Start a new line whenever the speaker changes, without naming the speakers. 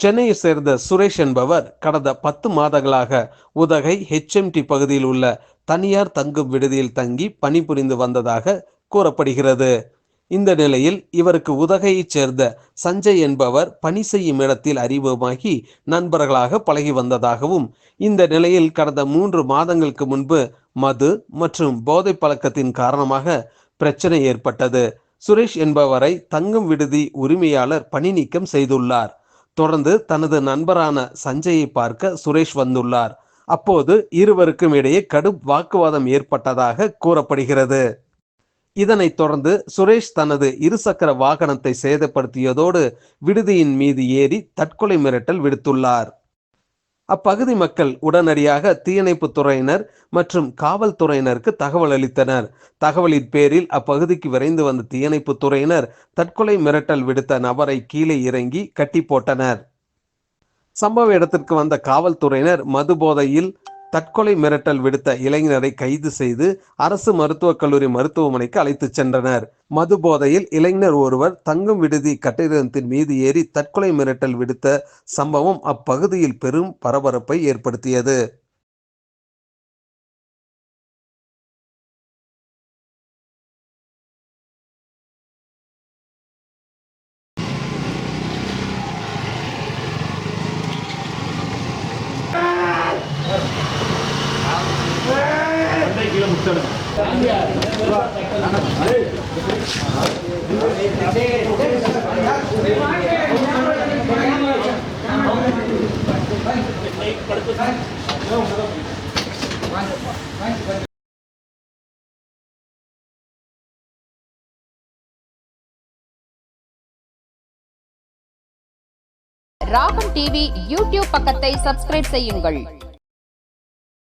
சென்னையை சேர்ந்த சுரேஷ் என்பவர் கடந்த பத்து மாதங்களாக உதகை ஹெச்எம்டி பகுதியில் உள்ள தனியார் தங்கும் விடுதியில் தங்கி பணிபுரிந்து வந்ததாக கூறப்படுகிறது. இந்த நிலையில் இவருக்கு உதகையைச் சேர்ந்த சஞ்சய் என்பவர் பணி செய்யும் இடத்தில் அறிமுகமாகி நண்பர்களாக பழகி வந்ததாகவும் இந்த நிலையில் கடந்த மூன்று மாதங்களுக்கு முன்பு மது மற்றும் போதை பழக்கத்தின் காரணமாக பிரச்சனை ஏற்பட்டது. சுரேஷ் என்பவரை தங்கும் விடுதி உரிமையாளர் பணி நீக்கம் செய்துள்ளார். தொடர்ந்து தனது நண்பரான சஞ்சயை பார்க்க சுரேஷ் வந்துள்ளார். அப்போது இருவருக்கும் இடையே கடும் வாக்குவாதம் ஏற்பட்டதாக கூறப்படுகிறது. இதனைத் தொடர்ந்து சுரேஷ் தனது இருசக்கர வாகனத்தை சேதப்படுத்தியதோடு விடுதியின் மீது ஏறி தற்கொலை மிரட்டல் விடுத்துள்ளார். அப்பகுதி மக்கள் உடனடியாக தீயணைப்பு துறையினர் மற்றும் காவல்துறையினருக்கு தகவல் அளித்தனர். தகவலின் பேரில் அப்பகுதிக்கு விரைந்து வந்த தீயணைப்பு துறையினர் தற்கொலை மிரட்டல் விடுத்த நபரை கீழே இறங்கி கட்டி போட்டனர். சம்பவ இடத்திற்கு வந்த காவல்துறையினர் மது போதையில் தற்கொலை மிரட்டல் விடுத்த இளைஞரை கைது செய்து அரசு மருத்துவக் கல்லூரி மருத்துவமனைக்கு அழைத்துச் சென்றனர். மது போதையில் இளைஞர் ஒருவர் தங்கும் விடுதி கட்டிடத்தின் மீது ஏறி தற்கொலை மிரட்டல் விடுத்த சம்பவம் அப்பகுதியில் பெரும் பரபரப்பை ஏற்படுத்தியது.
ராகம் டிவி யூடியூப் பக்கத்தை சப்ஸ்கிரைப் செய்யுங்கள்.